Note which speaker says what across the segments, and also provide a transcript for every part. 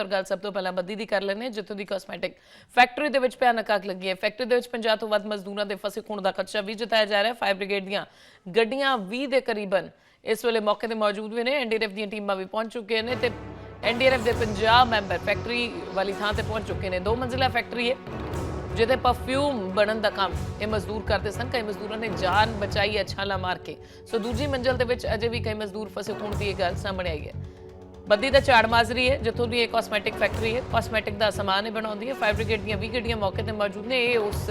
Speaker 1: ਔਰ ਗੱਲ ਸਭ ਤੋਂ ਪਹਿਲਾਂ ਬੱਦੀ ਦੀ ਕਰ ਲੈਨੇ ਜਿੱਥੋਂ ਦੀ ਕਾਸਮੈਟਿਕ ਫੈਕਟਰੀ ਦੇ ਵਿੱਚ ਭਿਆਨਕ ਅੱਗ ਲੱਗੀ ਹੈ। ਫੈਕਟਰੀ ਦੇ ਵਿੱਚ 50 ਤੋਂ ਵੱਧ ਮਜ਼ਦੂਰਾਂ ਦੇ ਫਸੇ ਖੂਨ ਦਾ ਖਦਸ਼ਾ ਵੀ ਜਤਾਇਆ ਜਾ ਰਿਹਾ ਹੈ। ਫਾਇਰ ਬ੍ਰਿਗੇਡ ਦੀਆਂ ਗੱਡੀਆਂ 20 ਦੇ ਕਰੀਬਨ ਇਸ ਵੇਲੇ ਮੌਕੇ ਤੇ ਮੌਜੂਦ ਵੀ ਨੇ। ਐਨਡੀਆਰਐਫ ਦੀਆਂ ਟੀਮਾਂ ਵੀ ਪਹੁੰਚ ਚੁੱਕੀਆਂ ਨੇ ਤੇ ਐਨਡੀਆਰਐਫ ਦੇ 50 ਮੈਂਬਰ ਫੈਕਟਰੀ ਵਾਲੀ ਥਾਂ ਤੇ ਪਹੁੰਚ ਚੁੱਕੇ ਨੇ। ਦੋ ਮੰਜ਼ਿਲਾ ਫੈਕਟਰੀ ਹੈ, ਜਿਹਦੇ ਪਰਫਿਊਮ ਬਣਨ ਦਾ ਕੰਮ ਇਹ ਮਜ਼ਦੂਰ ਕਰਦੇ ਸਨ। ਕਈ ਮਜ਼ਦੂਰਾਂ ਨੇ ਜਾਨ ਬਚਾਈ ਹੈ, ਛਾਲਾ ਮਾਰ ਕੇ। ਸੋ ਦੂਜੀ ਮੰਜ਼ਲ ਦੇ ਵਿੱਚ ਅਜੇ ਵੀ ਕਈ ਮਜ਼ਦੂਰ ਫਸੇ ਹੋਣ ਦੀ ਇਹ ਗੱਲ ਸਾਹਮਣੇ ਆਈ ਹੈ। ਬੱਦੀ ਦਾ ਝਾੜ ਮਾਜ਼ਰੀ ਹੈ ਜਿੱਥੋਂ ਦੀ ਇਹ ਕਾਸਮੈਟਿਕ ਫੈਕਟਰੀ ਹੈ। ਕਾਸਮੈਟਿਕ ਦਾ ਸਮਾਨ ਇਹ ਬਣਾਉਂਦੀ ਹੈ। ਫਾਇਰ ਬ੍ਰਿਗੇਡ ਦੀਆਂ 20 ਗੱਡੀਆਂ ਮੌਕੇ ਤੇ ਮੌਜੂਦ ਨੇ। ਇਹ ਉਸ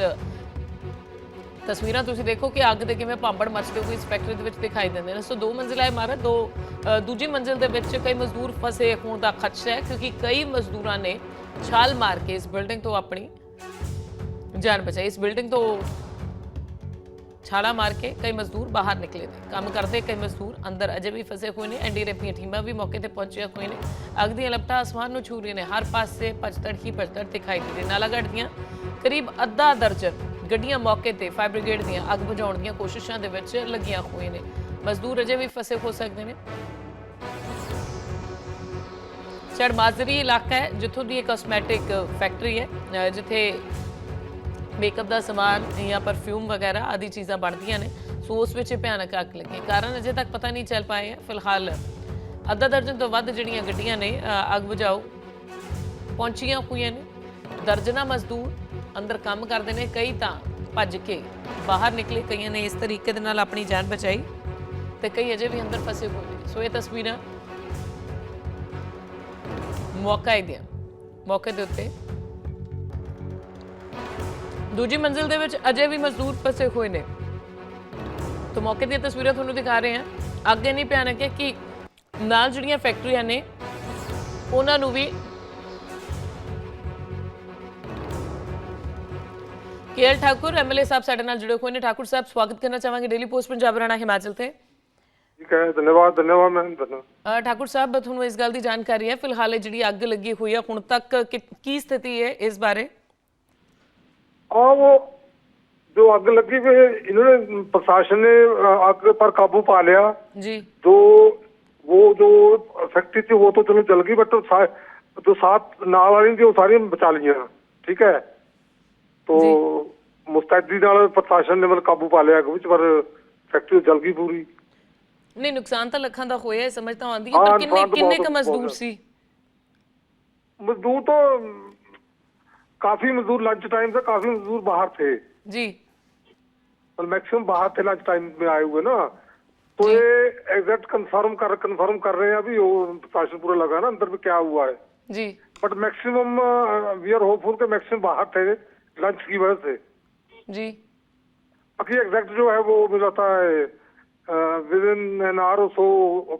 Speaker 1: ਤਸਵੀਰਾਂ ਤੁਸੀਂ ਦੇਖੋ ਕਿ ਅੱਗ ਦੇ ਕਿਵੇਂ ਭਾਂਬੜ ਮੱਚਦੇ ਹੋਏ ਇਸ ਫੈਕਟਰੀ ਦੇ ਵਿੱਚ ਦਿਖਾਈ ਦਿੰਦੇ ਨੇ। ਸੋ ਦੋ ਮੰਜ਼ਿਲਾ ਇਮਾਰਤ ਦੋ ਅ, ਦੂਜੀ ਮੰਜ਼ਿਲ ਦੇ ਵਿੱਚ ਕਈ ਮਜ਼ਦੂਰ ਫਸੇ ਹੋਣ ਦਾ ਖਦਸ਼ਾ ਹੈ ਕਿਉਂਕਿ ਕਈ ਮਜ਼ਦੂਰਾਂ ਨੇ ਛਾਲ ਮਾਰ ਕੇ ਇਸ ਬਿਲਡਿੰਗ ਤੋਂ ਆਪਣੀ ਜਾਨ ਬਚਾਈ। ਇਸ ਬਿਲਡਿੰਗ ਤੋਂ ਛਾਲਾ ਮਾਰ ਕੇ ਕਈ ਮਜ਼ਦੂਰ ਬਾਹਰ ਨਿਕਲੇ ਨੇ। ਕੰਮ ਕਰਦੇ ਕਈ ਮਜ਼ਦੂਰ ਅੰਦਰ ਅਜੇ ਵੀ ਫਸੇ ਹੋਏ ਨੇ। ਐਨਡੀਆਰਐਫ ਦੀਆਂ ਟੀਮਾਂ ਵੀ ਮੌਕੇ ਤੇ ਪਹੁੰਚੀਆਂ ਹੋਈਆਂ ਨੇ। ਅੱਗ ਦੀਆਂ ਲਪਟਾਂ ਆਸਮਾਨ ਨੂੰ ਛੂ ਰਹੀਆਂ ਨੇ। ਹਰ ਪਾਸੇ ਭਜਦੜ ਹੀ ਭਜਦੜ ਦਿਖਾਈ ਦੇ ਰਹੀ ਨਾਲਾਗੜ੍ਹ ਦੀਆਂ ਕਰੀਬ ਅੱਧਾ ਦਰਜਨ ਗੱਡੀਆਂ ਮੌਕੇ ਤੇ ਫਾਇਰ ਬ੍ਰਿਗੇਡ ਦੀਆਂ ਅੱਗ ਬੁਝਾਉਣ ਦੀਆਂ ਕੋਸ਼ਿਸ਼ਾਂ ਦੇ ਵਿੱਚ ਲੱਗੀਆਂ ਹੋਈਆਂ ਨੇ। ਮਜ਼ਦੂਰ ਅਜੇ ਵੀ ਫਸੇ ਹੋ ਸਕਦੇ ਨੇ। ਚੜਮਾਜ਼ਰੀ ਇਲਾਕਾ ਹੈ, ਜਿੱਥੋਂ ਦੀ ਇਹ ਕਾਸਮੈਟਿਕ ਫੈਕਟਰੀ ਹੈ ਜਿੱਥੇ ਮੇਕਅਪ ਦਾ ਸਮਾਨ ਜਾਂ ਪਰਫਿਊਮ ਵਗੈਰਾ ਆਦਿ ਚੀਜ਼ਾਂ ਬਣਦੀਆਂ ਨੇ। ਸੋ ਉਸ ਵਿੱਚ ਇਹ ਭਿਆਨਕ ਅੱਗ ਲੱਗੀ। ਕਾਰਨ ਅਜੇ ਤੱਕ ਪਤਾ ਨਹੀਂ ਚੱਲ ਪਾਏ ਹੈ ਫਿਲਹਾਲ ਅੱਧਾ ਦਰਜਨ ਤੋਂ ਵੱਧ ਜਿਹੜੀਆਂ ਗੱਡੀਆਂ ਨੇ ਅੱਗ ਬੁਝਾਓ, ਪਹੁੰਚੀਆਂ ਹੋਈਆਂ ਨੇ। ਦਰਜਨਾ ਮਜ਼ਦੂਰ ਅੰਦਰ ਕੰਮ ਕਰਦੇ ਨੇ। ਕਈ ਤਾਂ ਭੱਜ ਕੇ ਬਾਹਰ ਨਿਕਲੇ। ਕਈਆਂ ਨੇ ਇਸ ਤਰੀਕੇ ਦੇ ਨਾਲ ਆਪਣੀ ਜਾਨ ਬਚਾਈ ਤੇ ਕਈ ਅਜੇ ਵੀ ਅੰਦਰ ਫਸੇ ਹੋਏ ਨੇ। ਸੋ ਇਹ ਤਸਵੀਰਾਂ ਮੌਕਾ ਹੀ ਦਿਆ। ਮੌਕੇ ਦੇ ਉੱਤੇ ਦੂਜੀ ਮੰਜ਼ਿਲ ਦੇ ਵਿੱਚ ਅਜੇ ਵੀ ਮਜ਼ਦੂਰ ਫਸੇ ਹੋਏ ਨੇ। ਤਾਂ ਮੌਕੇ ਦੀਆਂ ਤਸਵੀਰਾਂ ਤੁਹਾਨੂੰ ਦਿਖਾ ਰਹੇ ਹਾਂ। ਅੱਗੇ ਨਹੀਂ ਭਿਆਨਕ ਹੈ ਕਿ ਨਾਲ ਜਿਹੜੀਆਂ ਫੈਕਟਰੀਆਂ ਨੇ ਉਹਨਾਂ ਨੂੰ ਵੀ K L Thakur M L A ਸਾਹਿਬ ਸਾਡੇ ਨਾਲ ਜੁੜੇ ਹੋਏ ਨੇ। ਠਾਕੁਰ ਸਾਹਿਬ ਸਵਾਗਤ ਕਰਨਾ ਚਾਹਾਂਗੇ ਡੇਲੀ ਪੋਸਟ ਪੰਜਾਬ ਰਾਣਾ ਹਿਮਾਚਲ ਤੇ।
Speaker 2: ਠੀਕ ਹੈ ਧੰਨਵਾਦ ਧੰਨਵਾਦ ਮੈਂ ਧੰਨਵਾਦ।
Speaker 1: ਅ, ਠਾਕੁਰ ਸਾਹਿਬ ਤੁਹਾਨੂੰ ਇਸ ਗੱਲ ਦੀ ਜਾਣਕਾਰੀ ਹੈ। ਫਿਲਹਾਲ ਜਿਹੜੀ ਅੱਗ ਲੱਗੀ ਹੋਈ ਹੈ ਹੁਣ ਤੱਕ ਕੀ ਸਥਿਤੀ ਹੈ ਇਸ ਬਾਰੇ?
Speaker 2: हाँ वो जो आग लगी हुई है इन्होंने प्रशासन ने अ, आग पर काबू पा लिया
Speaker 1: ਜੀ
Speaker 2: जो वो जो फैक्ट्री थी वो तो चलो जल गई बट सा- जो सात नाल वाली थी वो सारी बचा लिया ठीक है तो मुस्तैदी नाल प्रशासन ने मतलब काबू पा लिया अग विच पर फैक्ट्री जल गई पूरी
Speaker 1: ਨਹੀਂ ਨੁਕਸਾਨ ਤਾਂ ਲੱਖਾਂ ਦਾ ਹੋਇਆ ਹੈ ਸਮਝ ਤਾਂ ਆਉਂਦੀ ਹੈ
Speaker 2: ਹਾਂ,
Speaker 1: ਪਰ ਕਿੰਨੇ
Speaker 2: ਨੁਕਸਾਨ ਤਾਂ
Speaker 1: ਕਿੰਨੇ
Speaker 2: ਬਹੁਤ-
Speaker 1: ਕ ਮਜ਼ਦੂਰ
Speaker 2: ਬਹੁਤ
Speaker 1: ਸੀ
Speaker 2: मजदूर तो अम, काफ़ी मजदूर लंच टाइम से काफ़ी मजदूर बाहर थे।
Speaker 1: जी।
Speaker 2: और मैक्सिमम बाहर थे लंच टाइम में आए हुए ना। तो ये एग्जैक्ट कंफर्म कर कंफर्म कर रहे हैं अभी प्रशासन पूरा लगा ना अंदर में क्या हुआ है।
Speaker 1: जी।
Speaker 2: But maximum we are hopeful के मैक्सिमम बाहर थे लंच की वजह से।
Speaker 1: जी।
Speaker 2: बाकी एग्जैक्ट जो है वो मिलाता है within an hour so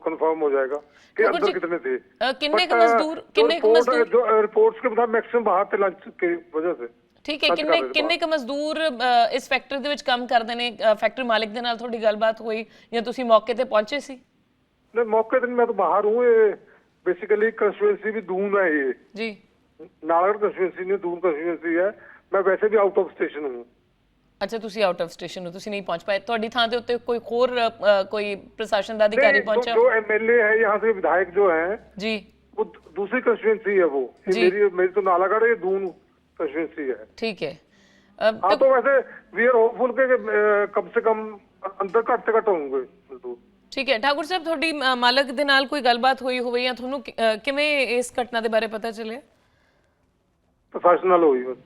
Speaker 2: confirm हो जाएगा कि
Speaker 1: ठाकुर
Speaker 2: अंदर
Speaker 1: जी,
Speaker 2: कितने थे
Speaker 1: अ, किन्ने
Speaker 2: But,
Speaker 1: क
Speaker 2: uh,
Speaker 1: मजदूर-
Speaker 2: जो
Speaker 1: किन्ने क
Speaker 2: report-
Speaker 1: मजदूर-
Speaker 2: जो रिपोर्ट्स के मुताबिक मैक्सिमम बाहर थे लंच की वजह से
Speaker 1: ਠੀਕ ਹੈ
Speaker 2: ਸੱਚ
Speaker 1: ਕਿੰਨੇ
Speaker 2: ਕਰ ਰਹੇ
Speaker 1: ਕਿੰਨੇ ਕ ਮਜ਼ਦੂਰ ਅ, ਇਸ ਫੈਕਟਰੀ ਦੇ ਵਿੱਚ ਕੰਮ ਕਰਦੇ ਨੇ ਅ, ਫੈਕਟਰੀ ਮਾਲਕ ਦੇ ਨਾਲ ਤੁਹਾਡੀ ਗੱਲਬਾਤ ਹੋਈ ਜਾਂ ਤੁਸੀਂ ਮੌਕੇ ਤੇ ਪਹੁੰਚੇ ਸੀ
Speaker 2: नहीं मौके दिन मैं तो बाहर हूँ ये बेसिकली कंस्टिट्यूंसी भी दून है ये
Speaker 1: ਜੀ
Speaker 2: नालागढ़ कंस्टिट्यूंसी नहीं दून कंस्टिट्यूंसी है मैं वैसे भी आउट ऑफ स्टेशन हूँ
Speaker 1: ਅੱਛਾ ਤੁਸੀਂ ਆਊਟ ਆਫ ਸਟੇਸ਼ਨ ਹੋ ਤੁਸੀਂ ਨਹੀਂ ਪਹੁੰਚ ਪਾਏ ਤੁਹਾਡੀ ਥਾਂ ਦੇ ਉੱਤੇ ਕੋਈ ਹੋਰ ਅ, ਕੋਈ ਪ੍ਰਸ਼ਾਸਨ ਦਾ ਅਧਿਕਾਰੀ
Speaker 2: नहीं,
Speaker 1: ਪਹੁੰਚਾ
Speaker 2: जो, जो एमएलए है यहाँ से विधायक जो है
Speaker 1: ਜੀ
Speaker 2: वो दू- दूसरी कंस्टिट्यूंसी है वो ये
Speaker 1: जी।
Speaker 2: मेरी मेरी तो नालागढ़ ये दून कंस्टिट्यूंसी है
Speaker 1: ਠੀਕ ਹੈ ਅ,
Speaker 2: हाँ
Speaker 1: तो
Speaker 2: तो वैसे वी आर होपफुल के कि, अ, कम से कम अंदर घट से घट होंगे मजदूर
Speaker 1: ਠੀਕ ਹੈ ਠਾਕੁਰ ਸਾਹਿਬ ਤੁਹਾਡੀ ਅ, ਮਾਲਕ ਦੇ ਨਾਲ ਕੋਈ ਗੱਲਬਾਤ ਹੋਈ ਹੋਵੇ ਜਾਂ ਤੁਹਾਨੂੰ ਕਿ- ਅ, ਕਿਵੇਂ ਇਸ ਘਟਨਾ ਦੇ ਬਾਰੇ ਪਤਾ ਚੱਲਿਆ
Speaker 2: प्रशासन नाल हुई बस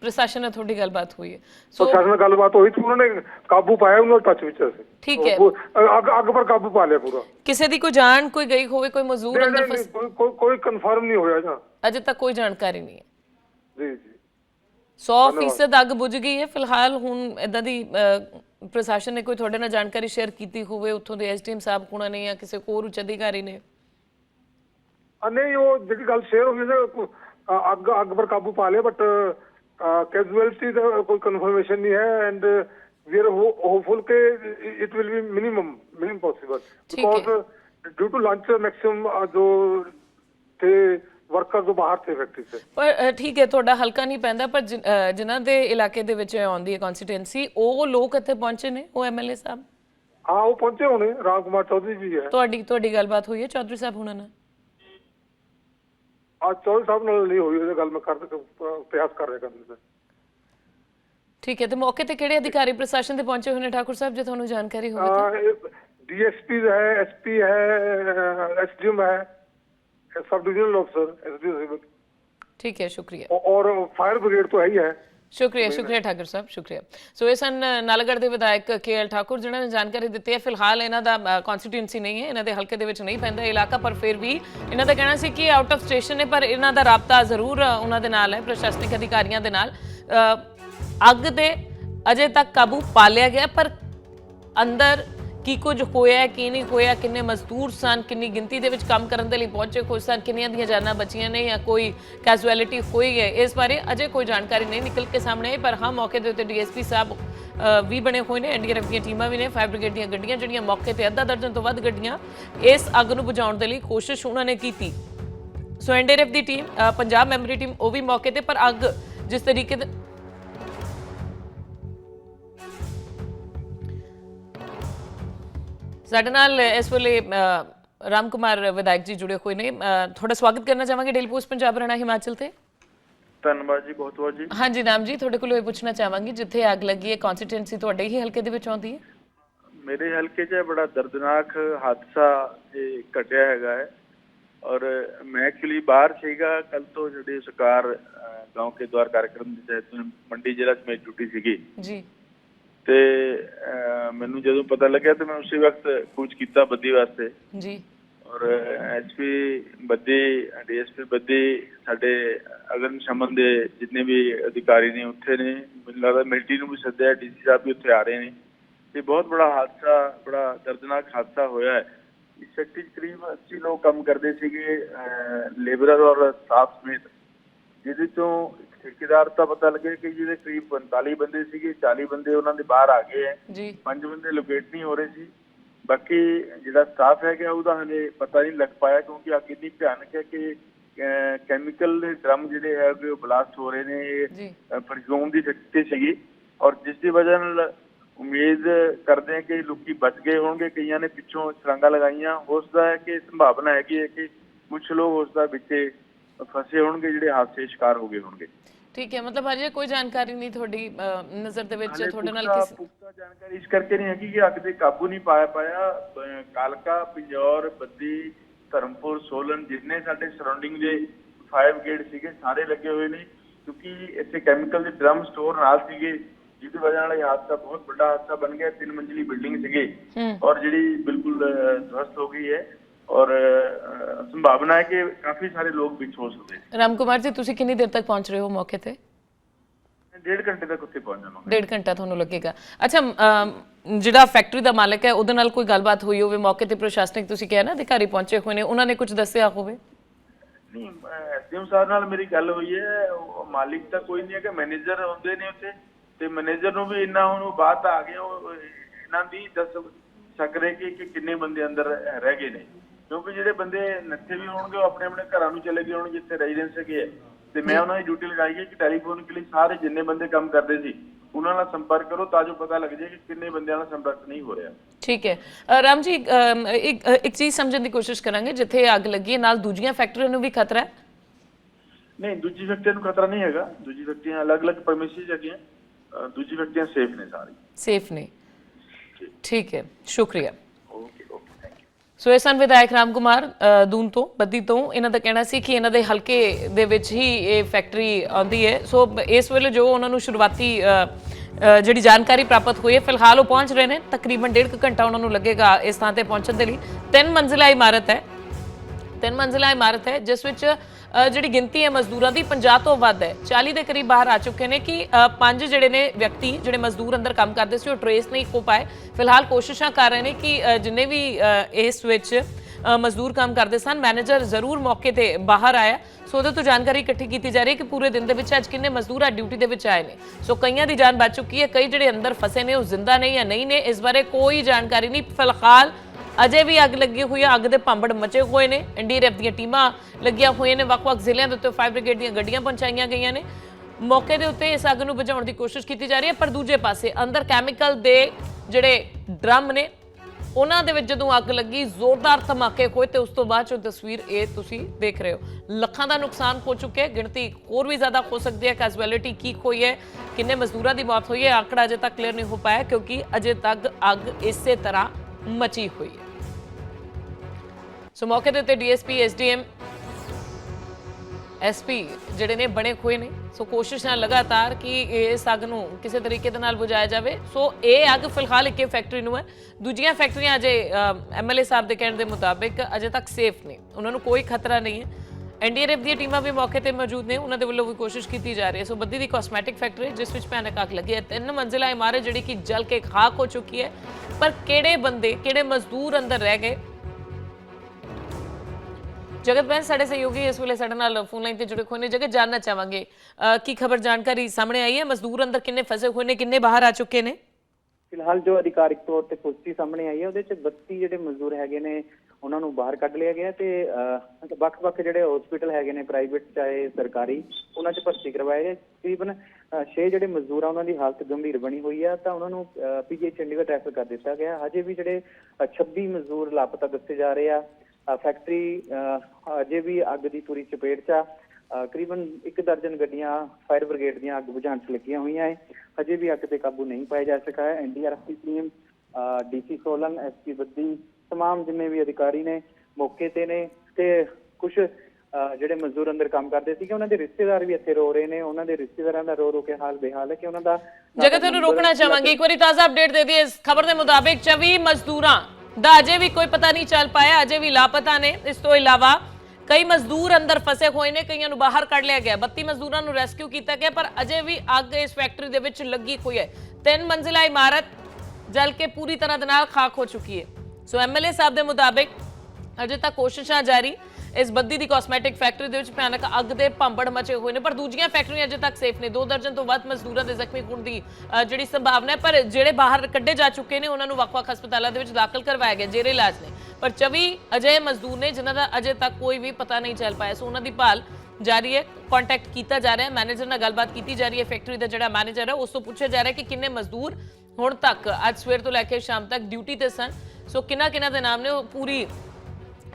Speaker 1: ਪ੍ਰਸ਼ਾਸਨ ਨਾਲ ਤੁਹਾਡੀ ਗੱਲਬਾਤ ਹੋਈ ਹੈ। ਸੋ
Speaker 2: ਪ੍ਰਸ਼ਾਸਨ ਨਾਲ ਗੱਲਬਾਤ ਹੋਈ ਤੇ ਉਹਨਾਂ ਨੇ ਕਾਬੂ ਪਾਇਆ ਉਹਨਾਂ ਟੱਚ ਵਿੱਚ
Speaker 1: ਅਸੀਂ। ਠੀਕ
Speaker 2: ਹੈ। ਅੱਗ ਅੱਗ ਪਰ ਕਾਬੂ ਪਾ ਲਿਆ ਪੂਰਾ।
Speaker 1: ਕਿਸੇ ਦੀ ਕੋਈ ਜਾਣ ਕੋਈ ਗਈ ਹੋਵੇ ਕੋਈ ਮਜ਼ਦੂਰ ਅੰਦਰ
Speaker 2: ਨਹੀਂ,
Speaker 1: ਫਸ
Speaker 2: ਕੋਈ- ਕੋਈ ਕਨਫਰਮ ਨਹੀਂ ਹੋਇਆ ਜਾਂ।
Speaker 1: ਅਜੇ ਤੱਕ ਕੋਈ ਜਾਣਕਾਰੀ ਨਹੀਂ ਹੈ।
Speaker 2: ਜੀ ਜੀ।
Speaker 1: 100% ਅੱਗ ਬੁਝ ਗਈ ਹੈ। ਫਿਲਹਾਲ ਹੁਣ ਇਦਾਂ ਦੀ ਪ੍ਰਸ਼ਾਸਨ ਨੇ ਕੋਈ ਤੁਹਾਡੇ ਨਾਲ ਜਾਣਕਾਰੀ ਸ਼ੇਅਰ ਕੀਤੀ ਹੋਵੇ ਉੱਥੋਂ ਦੇ ਐਸਡੀਐਮ ਸਾਹਿਬ ਕੋਣਾ ਨੇ ਜਾਂ ਕਿਸੇ ਹੋਰ ਉੱਚ ਅਧਿਕਾਰੀ ਨੇ?
Speaker 2: ਆ ਉਹ ਜਿਹੜੀ ਗੱਲ ਸ਼ੇਅਰ ਹੋਈ ਸੀ ਅੱਗ ਅੱਗ ਪਰ ਕਾਬੂ ਪਾ ਲਿਆ ਬਟ ਕੈਜੂਅਲਟੀ ਦਾ ਕੋਈ ਕਨਫਰਮੇਸ਼ਨ ਨਹੀਂ ਹੈ ਐਂਡ ਵੀ ਆਰ ਹੋਪਫੁਲ ਕਿ it will be minimum minimum possible
Speaker 1: ਠੀਕ ਹੈ।
Speaker 2: Because due to lunch maximum ਜੋ ਥੇ ਵਰਕਰ ਜੋ ਬਾਹਰ ਥੇ ਫੈਕਟਰੀ ਸੇ।
Speaker 1: ਪਰ ਠੀਕ ਹੈ ਤੁਹਾਡਾ ਹਲਕਾ ਨਹੀਂ ਪੈਂਦਾ ਪਰ ਜਿਨ੍ਹਾਂ ਦੇ ਇਲਾਕੇ ਦੇ ਵਿੱਚ ਆਉਂਦੀ ਹੈ ਕਨਸਟੀਟੈਂਸੀ ਉਹ ਲੋਕ ਇੱਥੇ ਪਹੁੰਚੇ ਨੇ ਉਹ ਐਮਐਲਏ ਸਾਹਿਬ?
Speaker 2: ਹਾਂ ਉਹ ਪਹੁੰਚੇ ਹੋਣੇ ਰਾਮ ਕੁਮਾਰ ਚੌਧਰੀ ਜੀ ਹੈ।
Speaker 1: ਤੁਹਾਡੀ ਤੁਹਾਡੀ ਗੱਲਬਾਤ ਹੋਈ ਹੈ ਚੌਧਰੀ ਸਾਹਿਬ ਹੁਣਾਂ ਨਾਲ?
Speaker 2: ਅੱਜ ਚੌਧਰੀ ਸਾਹਿਬ ਨਾਲ ਨਹੀਂ ਹੋਈ ਉਹਦੇ ਗੱਲ ਮੈਂ ਕਰ ਪ੍ਰਯਾਸ ਕਰ ਰਿਹਾ ਕਰਨ ਦਾ
Speaker 1: ਠੀਕ ਹੈ ਤੇ ਮੌਕੇ ਤੇ ਕਿਹੜੇ ਅਧਿਕਾਰੀ ਪ੍ਰਸ਼ਾਸਨ ਦੇ ਪਹੁੰਚੇ ਹੋਏ ਨੇ ਠਾਕੁਰ ਸਾਹਿਬ ਜੇ ਤੁਹਾਨੂੰ ਜਾਣਕਾਰੀ ਹੋਵੇ ਤਾਂ
Speaker 2: डीएसपी है एसपी है एसडीएम है सब डिविजनल ऑफिसर एसडीएम
Speaker 1: ਠੀਕ ਹੈ ਸ਼ੁਕਰੀਆ
Speaker 2: और फायर ब्रिगेड तो है ही है
Speaker 1: ਸ਼ੁਕਰੀਆ ਸ਼ੁਕਰੀਆ ਠਾਕੁਰ ਸਾਹਿਬ ਸ਼ੁਕਰੀਆ। ਸੋ ਇਹ ਸਨ ਨਾਲਗੜ੍ਹ ਦੇ ਵਿਧਾਇਕ ਕੇਐਲ ਠਾਕੁਰ ਜਿਨ੍ਹਾਂ ਨੇ ਜਾਣਕਾਰੀ ਦਿੱਤੀ ਹੈ ਫਿਲਹਾਲ ਇਹਨਾਂ ਦਾ ਕਨਸਟੀਟਿਊਂਸੀ ਨਹੀਂ ਹੈ ਇਹਨਾਂ ਦੇ ਹਲਕੇ ਦੇ ਵਿੱਚ ਨਹੀਂ ਪੈਂਦਾ ਇਲਾਕਾ ਪਰ ਫਿਰ ਵੀ ਇਹਨਾਂ ਦਾ ਕਹਿਣਾ ਸੀ ਕਿ ਆਊਟ ਆਫ ਸਟੇਸ਼ਨ ਨੇ ਪਰ ਇਹਨਾਂ ਦਾ ਰਾਬਤਾ ਜ਼ਰੂਰ ਉਹਨਾਂ ਦੇ ਨਾਲ ਹੈ ਪ੍ਰਸ਼ਾਸਨਿਕ ਅਧਿਕਾਰੀਆਂ ਦੇ ਨਾਲ। ਅੱਗ ਤੇ ਅਜੇ ਤੱਕ ਕਾਬੂ ਪਾ ਲਿਆ ਗਿਆ ਪਰ ਅੰਦਰ ਕੀ ਕੁਝ ਹੋਇਆ ਕੀ ਨਹੀਂ ਹੋਇਆ, ਕਿੰਨੇ ਮਜ਼ਦੂਰ ਸਨ, ਕਿੰਨੀ ਗਿਣਤੀ ਦੇ ਵਿੱਚ ਕੰਮ ਕਰਨ ਦੇ ਲਈ ਪਹੁੰਚੇ ਕੋਈ ਸਨ, ਕਿੰਨੀਆਂ ਦੀਆਂ ਜਾਨਾਂ ਬਚੀਆਂ ਨੇ ਜਾਂ ਕੋਈ ਕੈਜੁਅਲਿਟੀ ਹੋਈ ਹੈ, ਇਸ ਬਾਰੇ ਅਜੇ ਕੋਈ ਜਾਣਕਾਰੀ ਨਹੀਂ ਨਿਕਲ ਕੇ ਸਾਹਮਣੇ ਆਈ, ਪਰ ਹਾਂ, ਮੌਕੇ ਦੇ ਉੱਤੇ ਡੀਐਸਪੀ ਸਾਹਿਬ ਵੀ ਬਣੇ ਹੋਏ ਨੇ ਐਨਡੀਆਰਐਫ ਦੀਆਂ ਟੀਮਾਂ ਵੀ ਨੇ, ਫਾਇਰ ਬ੍ਰਿਗੇਡ ਦੀਆਂ ਗੱਡੀਆਂ ਜਿਹੜੀਆਂ ਮੌਕੇ ਤੇ ਅੱਧਾ ਦਰਜਨ ਤੋਂ ਵੱਧ ਗੱਡੀਆਂ ਇਸ ਅੱਗ ਨੂੰ ਬੁਝਾਉਣ ਦੇ ਲਈ ਕੋਸ਼ਿਸ਼ ਉਹਨਾਂ ਨੇ ਕੀਤੀ। ਸੋ ਐਨਡੀਆਰਐਫ ਦੀ ਟੀਮ ਪੰਜਾਬ ਮੈਮਰੀ ਟੀਮ ਉਹ ਵੀ ਮੌਕੇ ਤੇ, ਪਰ ਅੱਗ ਜਿਸ ਤਰੀਕੇ ਸਾਡੇ ਨਾਲ ਇਸ ਵੇਲੇ ਅ, ਰਾਮ ਕੁਮਾਰ ਵਿਧਾਇਕ ਜੀ ਜੁੜੇ ਹੋਏ ਨੇ ਅ, ਤੁਹਾਡਾ ਸਵਾਗਤ ਕਰਨਾ ਚਾਹਾਂਗੇ ਡੇਲੀ ਪੋਸਟ ਪੰਜਾਬ ਹਰਿਆਣਾ ਹਿਮਾਚਲ ਤੇ
Speaker 3: ਧੰਨਵਾਦ ਜੀ ਬਹੁਤ ਬਹੁਤ ਜੀ
Speaker 1: ਹਾਂਜੀ ਨਾਮ ਜੀ ਤੁਹਾਡੇ ਕੋਲੋਂ ਇਹ ਪੁੱਛਣਾ ਚਾਹਾਂਗੀ ਜਿੱਥੇ ਅੱਗ ਲੱਗੀ ਹੈ ਕਨਸਟੀਟੈਂਸੀ ਤੁਹਾਡੇ ਹੀ ਹਲਕੇ ਦੇ ਵਿੱਚ ਆਉਂਦੀ ਹੈ
Speaker 3: ਮੇਰੇ ਹਲਕੇ 'ਚ ਇਹ ਬੜਾ ਦਰਦਨਾਕ ਹਾਦਸਾ ਇਹ ਘਟਿਆ ਹੈਗਾ ਹੈ ਔਰ ਮੈਂ ਐਕਚੁਅਲੀ ਬਾਹਰ ਸੀਗਾ ਕੱਲ ਤੋਂ ਜਿਹੜੀ ਸਰਕਾਰ گاؤں ਕੇ ਦਵਾਰ ਕਾਰਜਕ੍ਰਮ ਦੇ ਤਹਿਤ ਮੰਡੀ ਜ਼ਿਲ੍ਹਾ 'ਚ ਮੇਰੀ ਡਿਊਟੀ ਸੀਗੀ
Speaker 1: ਜੀ
Speaker 3: ਤੇ ਮੈਨੂੰ ਜਦੋਂ ਪਤਾ ਲੱਗਿਆ ਤੇ ਮੈਂ ਉਸੇ ਵਕਤ ਕੁਝ ਕੀਤਾ ਬੱਦੀ ਵਾਸਤੇ।
Speaker 1: ਜੀ।
Speaker 3: ਔਰ ਐਸਪੀ ਬੱਦੀ ਡੀਐਸਪੀ ਬੱਦੀ ਸਾਡੇ ਅਗਨ ਸ਼ਮਨ ਦੇ ਜਿੰਨੇ ਵੀ ਅਧਿਕਾਰੀ ਨੇ ਉੱਥੇ ਨੇ। ਮੈਨੂੰ ਲੱਗਦਾ ਮਿਲਟੀ ਨੂੰ ਵੀ ਸੱਦਿਆ ਡੀਸੀ ਸਾਹਿਬ ਵੀ ਉੱਥੇ ਆ ਰਹੇ ਨੇ। ਤੇ ਬਹੁਤ ਬੜਾ ਹਾਦਸਾ ਬੜਾ ਦਰਦਨਾਕ ਹਾਦਸਾ ਹੋਇਆ ਹੈ। ਇਸ ਫੈਕਟਰੀ ਕਰੀਬ 80 ਲੋਕ ਕੰਮ ਕਰਦੇ ਸੀਗੇ ਲੇਬਰਰ ਔਰ ਸਟਾਫ ਸਮੇਤ। ਜਿਹਦੇ ਤੋਂ ਇੱਕ ਠੇਕੇਦਾਰ ਦਾ ਪਤਾ ਲੱਗਿਆ ਕਿ ਜਿਹਦੇ ਕਰੀਬ 45 ਬੰਦੇ ਸੀਗੇ 40 ਬੰਦੇ ਉਹਨਾਂ ਦੇ ਬਾਹਰ ਆ ਗਏ ਹੈ।
Speaker 1: ਜੀ।
Speaker 3: ਪੰਜ ਬੰਦੇ ਲੋਕੇਟ ਨਹੀਂ ਹੋ ਰਹੇ ਸੀ। ਬਾਕੀ ਜਿਹੜਾ ਸਟਾਫ ਹੈਗਾ ਉਹਦਾ ਹਲੇ ਪਤਾ ਨਹੀਂ ਲੱਗ ਪਾਇਆ ਕਿਉਂਕਿ ਅੱਗ ਇੰਨੀ ਭਿਆਨਕ ਹੈ ਕਿ ਕੈਮੀਕਲ ਦੇ ਡਰਮ ਜਿਹੜੇ ਹੈਗੇ ਉਹ ਬਲਾਸਟ ਹੋ ਰਹੇ ਨੇ। ਇਹ
Speaker 1: ਜੀ
Speaker 3: ਪਰਫਿਊਮ ਦੀ ਫੈਕਟਰੀ ਸੀਗੀ। ਔਰ ਜਿਸ ਦੀ ਵਜ੍ਹਾ ਨਾਲ ਉਮੀਦ ਕਰਦੇ ਹਾਂ ਕਿ ਲੋਕੀ ਬਚ ਗਏ ਹੋਣਗੇ। ਕਈਆਂ ਨੇ ਪਿੱਛੋਂ ਛਲਾਂਗਾਂ ਲਗਾਈਆਂ। ਹੋ ਸਕਦਾ ਹੈ ਕਿ ਸੰਭਾਵਨਾ ਹੈਗੀ ਹੈ ਕਿ ਕੁਝ ਲੋਕ ਉਸ ਦਾ ਵਿੱਚੇ ਫਸੇ ਹੋਣਗੇ ਜਿਹੜੇ ਹਾਦਸੇ ਸ਼ਿਕਾਰ ਹੋ ਗਏ ਹੋਣਗੇ।
Speaker 1: ਠੀਕ ਹੈ ਮਤਲਬ ਹਜੇ ਕੋਈ ਜਾਣਕਾਰੀ ਨਹੀਂ ਤੁਹਾਡੀ ਨਜ਼ਰ ਦੇ ਵਿੱਚ ਤੁਹਾਡੇ ਨਾਲ ਕਿਸ
Speaker 3: ਪੁਖਤਾ ਜਾਣਕਾਰੀ ਇਸ ਕਰਕੇ ਨਹੀਂ ਹੈਗੀ ਕਿ ਅੱਗ ਤੇ ਕਾਬੂ ਨਹੀਂ ਪਾਇਆ ਪਾਇਆ ਕਾਲਕਾ ਪਿੰਜੌਰ ਬੱਦੀ ਧਰਮਪੁਰ ਸੋਲਨ ਜਿੰਨੇ ਸਾਡੇ ਸਰਾਊਂਡਿੰਗ ਦੇ ਫਾਇਰ ਬ੍ਰਿਗੇਡ ਸੀਗੇ ਸਾਰੇ ਲੱਗੇ ਹੋਏ ਨੇ ਕਿਉਂਕਿ ਇੱਥੇ ਕੈਮੀਕਲ ਦੇ ਡਰਮ ਸਟੋਰ ਨਾਲ ਸੀਗੇ ਜਿਹਦੀ ਵਜ੍ਹਾ ਨਾਲ ਇਹ ਹਾਦਸਾ ਬਹੁਤ ਵੱਡਾ ਹਾਦਸਾ ਬਣ ਗਿਆ ਤਿੰਨ ਮੰਜ਼ਲੀ ਬਿਲਡਿੰਗ ਸੀਗੀ। ਔਰ ਜਿਹੜੀ ਬਿਲਕੁਲ ਅਹ, ਧਵਸਤ ਹੋ ਗਈ ਹੈ। ਔਰ ਸੰਭਾਵਨਾ ਹੈ ਕਿ ਕਾਫੀ ਸਾਰੇ ਲੋਕ ਵਿੱਚ ਹੋ ਸਕਦੇ ਨੇ।
Speaker 1: ਰਾਮ ਕੁਮਾਰ ਜੀ ਤੁਸੀਂ ਕਿੰਨੀ ਦੇਰ ਤੱਕ ਪਹੁੰਚ ਰਹੇ ਹੋ ਮੌਕੇ ਤੇ?
Speaker 3: ਡੇਢ ਘੰਟੇ ਤੱਕ ਉੱਥੇ ਪਹੁੰਚ ਜਾਵਾਂਗੇ।
Speaker 1: ਡੇਢ ਘੰਟਾ ਤੁਹਾਨੂੰ ਲੱਗੇਗਾ। ਅੱਛਾ ਜਿਹੜਾ ਫੈਕਟਰੀ ਦਾ ਮਾਲਕ ਹੈ ਉਹਦੇ ਨਾਲ ਕੋਈ ਗੱਲਬਾਤ ਹੋਈ ਹੋਵੇ ਮੌਕੇ ਤੇ ਪ੍ਰਸ਼ਾਸਨਿਕ? ਤੁਸੀਂ ਕਿਹਾ ਨਾ ਅਧਿਕਾਰੀ ਪਹੁੰਚੇ ਹੋਏ ਨੇ ਉਹਨਾਂ ਨੇ ਕੁਝ ਦੱਸਿਆ ਹੋਵੇ?
Speaker 3: ਨਹੀਂ ਐਸਡੀਐਮ ਸਾਹਿਬ ਨਾਲ ਮੇਰੀ ਗੱਲ ਹੋਈ ਹੈ ਉਹ ਮਾਲਿਕ ਤਾਂ ਕੋਈ ਨਹੀਂ ਹੈ ਕਿ ਮੈਨੇਜਰ ਹੁੰਦੇ ਨੇ ਉੱਥੇ। ਤੇ ਮੈਨੇਜਰ ਨੂੰ ਵੀ ਇੰਨਾ ਹੁਣ ਬਾਤ ਆ ਗਿਆ ਉਹ ਇਹਨਾਂ ਦੀ ਦੱਸ ਸਕਦੇ ਕਿ ਕਿੰਨੇ ਬੰਦੇ ਅੰਦਰ ਰਹਿ ਗਏ ਨੇ। ਕਿਉਂਕਿ ਜਿਹੜੇ ਬੰਦੇ ਨੱਥੇ ਵੀ ਹੋਣਗੇ ਉਹ ਆਪਣੇ ਆਪਣੇ ਘਰਾਂ ਨੂੰ ਚਲੇ ਗਏ ਹੋਣਗੇ ਜਿੱਥੇ ਰੈਜ਼ੀਡੈਂਸ ਹੈਗੇ ਤੇ ਮੈਂ ਉਹਨਾਂ ਦੀ ਡਿਊਟੀ ਲਗਾਈ ਹੈ ਕਿ ਟੈਲੀਫੋਨ ਕੇ ਲਈ ਸਾਰੇ ਜਿੰਨੇ ਬੰਦੇ ਕੰਮ ਕਰਦੇ ਸੀ ਉਹਨਾਂ ਨਾਲ ਸੰਪਰਕ ਕਰੋ ਤਾਂ ਜੋ ਪਤਾ ਲੱਗ ਜਾਏ ਕਿ ਕਿੰਨੇ ਬੰਦਿਆਂ ਨਾਲ ਸੰਪਰਕ ਨਹੀਂ ਹੋ ਰਿਹਾ।
Speaker 1: ਠੀਕ ਹੈ। ਰਾਮ ਜੀ ਇੱਕ ਇੱਕ ਚੀਜ਼ ਸਮਝਣ ਦੀ ਕੋਸ਼ਿਸ਼ ਕਰਾਂਗੇ ਜਿੱਥੇ ਅੱਗ ਲੱਗੀ ਨਾਲ ਦੂਜੀਆਂ ਫੈਕਟਰੀਆਂ ਨੂੰ ਵੀ ਖਤਰਾ ਹੈ?
Speaker 3: ਨਹੀਂ ਦੂਜੀ ਫੈਕਟਰੀ ਨੂੰ ਖਤਰਾ ਨਹੀਂ ਹੈਗਾ। ਦੂਜੀ ਫੈਕਟਰੀਆਂ ਅਲੱਗ-ਅਲੱਗ ਪਰਮਿਸਿਸ ਹੈਗੀਆਂ। ਦੂਜੀ ਫੈਕਟਰੀਆਂ ਸੇਫ ਨੇ ਸਾਰੀ।
Speaker 1: ਸੇਫ ਨੇ। ਠੀਕ ਹੈ। ਸ਼ੁਕਰੀਆ। ਸੋ ਇਹ ਸਨ ਵਿਧਾਇਕ ਰਾਮ ਕੁਮਾਰ ਦੂਨ ਤੋਂ ਬੱਦੀ ਤੋਂ, ਇਹਨਾਂ ਦਾ ਕਹਿਣਾ ਸੀ ਕਿ ਇਹਨਾਂ ਦੇ ਹਲਕੇ ਦੇ ਵਿੱਚ ਹੀ ਇਹ ਫੈਕਟਰੀ ਆਉਂਦੀ ਹੈ। ਸੋ ਇਸ ਵੇਲੇ ਜੋ ਉਹਨਾਂ ਨੂੰ ਸ਼ੁਰੂਆਤੀ ਜਿਹੜੀ ਜਾਣਕਾਰੀ ਪ੍ਰਾਪਤ ਹੋਈ ਹੈ, ਫਿਲਹਾਲ ਉਹ ਪਹੁੰਚ ਰਹੇ ਨੇ। ਤਕਰੀਬਨ ਡੇਢ ਕੁ ਘੰਟਾ ਉਹਨਾਂ ਨੂੰ ਲੱਗੇਗਾ ਇਸ ਥਾਂ ਤੇ ਪਹੁੰਚਣ ਦੇ ਲਈ। ਤਿੰਨ ਮੰਜ਼ਿਲਾ ਇਮਾਰਤ ਹੈ। ਤਿੰਨ ਮੰਜ਼ਿਲਾ ਇਮਾਰਤ ਹੈ, ਜਿਸ ਵਿੱਚ ਜਿਹੜੀ ਗਿਣਤੀ ਹੈ ਮਜ਼ਦੂਰਾਂ ਦੀ 50 ਤੋਂ ਵੱਧ ਹੈ। 40 ਦੇ ਕਰੀਬ ਬਾਹਰ ਆ ਚੁੱਕੇ ਨੇ ਕਿ ਪੰਜ ਜਿਹੜੇ ਨੇ ਵਿਅਕਤੀ, ਜਿਹੜੇ ਮਜ਼ਦੂਰ ਅੰਦਰ ਕੰਮ ਕਰਦੇ ਸੀ, ਉਹ ਟਰੇਸ ਨਹੀਂ ਹੋ ਪਾਏ। ਫਿਲਹਾਲ ਕੋਸ਼ਿਸ਼ਾਂ ਕਰ ਰਹੇ ਨੇ ਕਿ ਜਿੰਨੇ ਵੀ ਇਸ ਵਿੱਚ ਮਜ਼ਦੂਰ ਕੰਮ ਕਰਦੇ ਸਨ, ਮੈਨੇਜਰ ਜ਼ਰੂਰ ਮੌਕੇ ਤੇ ਬਾਹਰ ਆਇਆ। ਸੋ ਉਹਦੇ ਤੋਂ ਜਾਣਕਾਰੀ ਇਕੱਠੀ ਕੀਤੀ ਜਾ ਰਹੀ ਹੈ ਕਿ ਪੂਰੇ ਦਿਨ ਦੇ ਵਿੱਚ ਅੱਜ ਕਿੰਨੇ ਮਜ਼ਦੂਰ ਆ ਡਿਊਟੀ ਦੇ ਵਿੱਚ ਆਏ ਨੇ। ਸੋ ਕਈਆਂ ਦੀ ਜਾਨ ਬਚ ਚੁੱਕੀ ਹੈ, ਕਈ ਜਿਹੜੇ ਅੰਦਰ ਫਸੇ ਨੇ ਉਹ ਜ਼ਿੰਦਾ ਨਹੀਂ ਜਾਂ ਨਹੀਂ ਨੇ। ਇਸ ਬਾਰੇ ਕੋਈ ਜਾਣਕਾਰੀ ਨਹੀਂ। ਫਿਲਹਾਲ ਅਜੇ ਵੀ ਅੱਗ ਲੱਗੀ ਹੋਈ ਹੈ ਅੱਗ ਦੇ ਭਾਂਬੜ ਮਚੇ ਹੋਏ ਨੇ। ਐਨਡੀਆਰਐਫ ਦੀਆਂ ਟੀਮਾਂ ਲੱਗੀਆਂ ਹੋਈਆਂ ਨੇ। ਵੱਖ-ਵੱਖ ਜ਼ਿਲ੍ਹਿਆਂ ਦੇ ਉੱਤੇ ਫਾਇਰ ਬ੍ਰਿਗੇਡ ਦੀਆਂ ਗੱਡੀਆਂ ਪਹੁੰਚਾਈਆਂ ਗਈਆਂ ਨੇ। ਮੌਕੇ ਦੇ ਉੱਤੇ ਇਸ ਅੱਗ ਨੂੰ ਬੁਝਾਉਣ ਦੀ ਕੋਸ਼ਿਸ਼ ਕੀਤੀ ਜਾ ਰਹੀ ਹੈ, ਪਰ ਦੂਜੇ ਪਾਸੇ ਅੰਦਰ ਕੈਮੀਕਲ ਦੇ ਜਿਹੜੇ ਡਰਮ ਨੇ, ਉਹਨਾਂ ਦੇ ਵਿੱਚ ਜਦੋਂ ਅੱਗ ਲੱਗੀ, ਜ਼ੋਰਦਾਰ ਧਮਾਕੇ ਹੋਏ ਤੇ ਉਸ ਤੋਂ ਬਾਅਦ ਜੋ ਤਸਵੀਰ ਇਹ ਤੁਸੀਂ ਦੇਖ ਰਹੇ ਹੋ। ਲੱਖਾਂ ਦਾ ਨੁਕਸਾਨ ਹੋ ਚੁੱਕਿਆ ਗਿਣਤੀ ਹੋਰ ਵੀ ਜ਼ਿਆਦਾ ਹੋ ਸਕਦੀ ਹੈ। ਕੈਜੁਅਲਿਟੀ ਕੀ ਹੋਈ ਹੈ, ਕਿੰਨੇ ਮਜ਼ਦੂਰਾਂ ਦੀ ਮੌਤ ਹੋਈ ਹੈ ਆંકੜਾ ਅਜੇ ਤੱਕ ਕਲੀਅਰ ਨਹੀਂ ਹੋ ਪਾਇਆ ਕਿਉਂਕਿ ਅਜੇ ਤੱਕ ਅੱਗ ਇਸੇ ਤਰ੍ਹਾਂ ਮਚੀ ਹੋਈ ਹੈ। ਸੋ ਮੌਕੇ ਦੇ ਉੱਤੇ ਡੀਐਸਪੀ ਐਸਡੀਐਮ ਐਸਪੀ ਜਿਹੜੇ ਨੇ ਬਣੇ ਹੋਏ ਨੇ। ਸੋ ਕੋਸ਼ਿਸ਼ ਹੈ ਲਗਾਤਾਰ ਕਿ ਇਸ ਅੱਗ ਨੂੰ ਕਿਸੇ ਤਰੀਕੇ ਦੇ ਨਾਲ ਬੁਝਾਇਆ ਜਾਵੇ। ਸੋ ਇਹ ਅੱਗ ਫਿਲਹਾਲ ਇੱਕੇ ਫੈਕਟਰੀ ਨੂੰ ਹੈ। ਦੂਜੀਆਂ ਫੈਕਟਰੀਆਂ ਅਜੇ ਐਮਐਲਏ ਸਾਹਿਬ ਦੇ ਕਹਿਣ ਦੇ ਮੁਤਾਬਿਕ ਅਜੇ ਤੱਕ ਸੇਫ ਨੇ। ਉਹਨਾਂ ਨੂੰ ਕੋਈ ਖਤਰਾ ਨਹੀਂ ਹੈ। ਐਨਡੀਆਰਐਫ ਦੀਆਂ ਟੀਮਾਂ ਵੀ ਮੌਕੇ ਤੇ ਮੌਜੂਦ ਨੇ, ਉਹਨਾਂ ਦੇ ਵੱਲੋਂ ਵੀ ਕੋਸ਼ਿਸ਼ ਕੀਤੀ ਜਾ ਰਹੀ ਹੈ। ਸੋ ਬੱਦੀ ਦੀ ਕਾਸਮੈਟਿਕ ਫੈਕਟਰੀ ਜਿਸ ਵਿੱਚ ਭਿਆਨਕ ਅੱਗ ਲੱਗੀ ਹੈ। ਤਿੰਨ ਮੰਜ਼ਿਲਾ ਇਮਾਰਤ ਜਿਹੜੀ ਕਿ ਜਲ ਕੇ ਖਾਕ ਹੋ ਚੁੱਕੀ ਹੈ। ਪਰ ਕਿਹੜੇ ਬੰਦੇ, ਕਿਹੜੇ ਮਜ਼ਦੂਰ ਅੰਦਰ ਰਹਿ ਗਏ? ਜਗਤ ਬੈਨ ਸਾਡੇ ਸਹਿਯੋਗੀ ਇਸ ਵੇਲੇ ਸਾਡੇ ਨਾਲ ਫੋਨ ਲਾਈਨ ਤੇ ਜੁੜੇ ਹੋਏ ਨੇ। ਜਗਤ ਜਾਨਣਾ ਚਾਹਾਂਗੇ। ਅਹ ਕੀ ਖਬਰ, ਜਾਣਕਾਰੀ ਸਾਹਮਣੇ ਆਈ ਹੈ? ਮਜ਼ਦੂਰ ਅੰਦਰ ਕਿੰਨੇ ਫਸੇ ਹੋਏ ਨੇ, ਕਿੰਨੇ ਬਾਹਰ ਆ ਚੁੱਕੇ ਨੇ?
Speaker 4: ਫਿਲਹਾਲ ਜੋ ਅਧਿਕਾਰਿਕ ਤੌਰ ਤੇ ਪੁਸ਼ਟੀ ਸਾਹਮਣੇ ਆਈ ਹੈ, ਉਹਦੇ ਚ 32 ਜਿਹੜੇ ਮਜ਼ਦੂਰ ਹੈਗੇ ਨੇ ਉਹਨਾਂ ਨੂੰ ਬਾਹਰ ਕੱਢ ਲਿਆ ਗਿਆ ਤੇ ਅਹ, ਵੱਖ-ਵੱਖ ਜਿਹੜੇ ਹਸਪੀਟਲ ਹੈਗੇ ਨੇ ਪ੍ਰਾਈਵੇਟ ਚਾਹੇ ਸਰਕਾਰੀ ਉਹਨਾਂ 'ਚ ਭਰਤੀ ਕਰਵਾਏ ਗਏ। ਤਕਰੀਬਨ 6 ਜਿਹੜੇ ਮਜ਼ਦੂਰ ਆ ਉਹਨਾਂ ਦੀ ਹਾਲਤ ਗੰਭੀਰ ਬਣੀ ਹੋਈ ਆ ਤਾਂ ਉਹਨਾਂ ਨੂੰ ਪੀਜੀ ਚੰਡੀਗੜ੍ਹ ਰੈਫਰ ਕਰ ਦਿੱਤਾ ਗਿਆ। ਹਜੇ ਵੀ ਜਿਹੜੇ ਅਹ, 26 ਮਜ਼ਦੂਰ ਲਾਪਤਾ ਦੱਸੇ ਜਾ ਰਹੇ ਆ ਫੈਕਟਰੀ ਅਹ, ਅਜੇ ਵੀ ਅੱਗ ਦੀ ਪੂਰੀ ਚਪੇਟ 'ਚ ਆ। ਕਰੀਬਨ ਇੱਕ ਦਰਜਨ ਗੱਡੀਆਂ ਫਾਇਰ ਬ੍ਰਿਗੇਡ ਦੀਆਂ ਅੱਗ ਬੁਝਾਉਣ 'ਚ ਲੱਗੀਆਂ ਹੋਈਆਂ ਹੈ ਹਜੇ ਵੀ ਅੱਗ ਤੇ ਕਾਬੂ ਨਹੀਂ ਪਾਇਆ ਜਾ ਸਕਿਆ। ਹੈ ਐਨਡੀਆਰਐਫ ਦੀ team DC Solan SP Baddi ਤਮਾਮ ਜਿੰਨੇ ਵੀ ਅਧਿਕਾਰੀ ਨੇ ਮੌਕੇ ਤੇ ਨੇ ਤੇ ਕੁਝ ਜਿਹੜੇ ਮਜ਼ਦੂਰ ਅੰਦਰ ਕੰਮ ਕਰਦੇ ਸੀਗੇ ਉਹਨਾਂ ਦੇ ਰਿਸ਼ਤੇਦਾਰ ਵੀ ਇੱਥੇ ਰੋ ਰਹੇ ਨੇ ਉਹਨਾਂ ਦੇ ਰਿਸ਼ਤੇਦਾਰਾਂ ਦਾ ਰੋ ਰੋ ਕੇ ਹਾਲ ਬੇਹਾਲ ਹੈ ਕਿ ਉਹਨਾਂ ਦਾ
Speaker 1: ਜਗਤ ਨੂੰ ਰੋਕਣਾ ਚਾਹਾਂਗੇ ਇੱਕ ਵਾਰੀ ਤਾਜ਼ਾ ਅਪਡੇਟ ਦੇ ਦਈਏ ਇਸ ਖਬਰ ਦੇ ਮੁਤਾਬਿਕ 24 ਮਜ਼ਦੂਰਾਂ ਦਾ ਅਜੇ ਵੀ ਕੋਈ ਪਤਾ ਨਹੀਂ ਚੱਲ ਪਾਇਆ ਅਜੇ ਵੀ ਲਾਪਤਾ ਨੇ ਇਸ ਤੋਂ ਇਲਾਵਾ ਕਈ ਮਜ਼ਦੂਰ ਅੰਦਰ ਫਸੇ ਹੋਏ ਨੇ ਕਈਆਂ ਨੂੰ ਬਾਹਰ ਕੱਢ ਲਿਆ ਗਿਆ 32 ਮਜ਼ਦੂਰਾਂ ਨੂੰ ਰੈਸਕਿਊ ਕੀਤਾ ਗਿਆ ਪਰ ਅਜੇ ਵੀ ਅੱਗ ਇਸ ਫੈਕਟਰੀ ਦੇ ਵਿੱਚ ਲੱਗੀ ਹੋਈ ਹੈ ਤਿੰਨ ਮੰਜ਼ਿਲਾ ਇਮਾਰਤ ਜਲ ਕੇ ਪੂਰੀ ਤਰ੍ਹਾਂ ਦੇ ਨਾਲ ਖਾਕ ਹੋ ਚੁੱਕੀ ਹੈ ਸੋ ਐਮਐਲਏ ਸਾਹਿਬ ਦੇ ਮੁਤਾਬਿਕ, ਅਜੇ ਤੱਕ ਕੋਸ਼ਿਸ਼ਾਂ ਜਾਰੀ ਇਸ ਬੱਦੀ ਦੀ ਕਾਸਮੈਟਿਕ ਫੈਕਟਰੀ ਦੇ ਵਿੱਚ ਭਿਆਨਕ ਅੱਗ ਦੇ ਭਾਂਬੜ ਮਚੇ ਹੋਏ ਨੇ। ਪਰ ਦੂਜੀਆਂ ਫੈਕਟਰੀਆਂ ਅਜੇ ਤੱਕ ਸੇਫ ਨੇ। ਦੋ ਦਰਜਨ ਤੋਂ ਵੱਧ ਮਜ਼ਦੂਰਾਂ ਦੇ ਜ਼ਖਮੀ ਹੋਣ ਦੀ ਜਿਹੜੀ ਸੰਭਾਵਨਾ ਹੈ। ਪਰ ਜਿਹੜੇ ਬਾਹਰ ਕੱਢੇ ਜਾ ਚੁੱਕੇ ਨੇ, ਉਹਨਾਂ ਨੂੰ ਵੱਖ-ਵੱਖ ਹਸਪਤਾਲਾਂ ਦੇ ਵਿੱਚ ਦਾਖਲ ਕਰਵਾਇਆ ਗਿਆ, ਜੇਰੇ ਇਲਾਜ ਨੇ ਪਰ 24 ਅਜੇ ਮਜ਼ਦੂਰ ਨੇ, ਜਿਨ੍ਹਾਂ ਦਾ ਅਜੇ ਤੱਕ ਕੋਈ ਵੀ ਪਤਾ ਨਹੀਂ ਚੱਲ ਪਾਇਆ। ਸੋ ਉਹਨਾਂ ਦੀ ਭਾਲ ਜਾਰੀ ਹੈ ਕੰਟੈਕਟ ਕੀਤਾ ਜਾ ਰਿਹਾ ਹੈ। ਮੈਨੇਜਰ ਨਾਲ ਗੱਲਬਾਤ ਕੀਤੀ ਜਾ ਰਹੀ ਹੈ। ਫੈਕਟਰੀ ਦਾ ਜਿਹੜਾ ਮੈਨੇਜਰ ਹੈ, ਉਸ ਤੋਂ ਪੁੱਛਿਆ ਜਾ ਰਿਹਾ ਹੈ ਕਿ ਕਿੰਨੇ ਮਜ਼ਦੂਰ ਹੁਣ ਤੱਕ ਅੱਜ ਸਵੇਰ ਤੋਂ ਲੈ ਕੇ ਸ਼ਾਮ ਤੱਕ ਡਿਊਟੀ ਤੇ ਸਨ। ਸੋ ਕਿੰਨਾ ਕਿੰਨਾ ਦੇ ਨਾਮ ਨੇ ਉਹ ਪੂਰੀ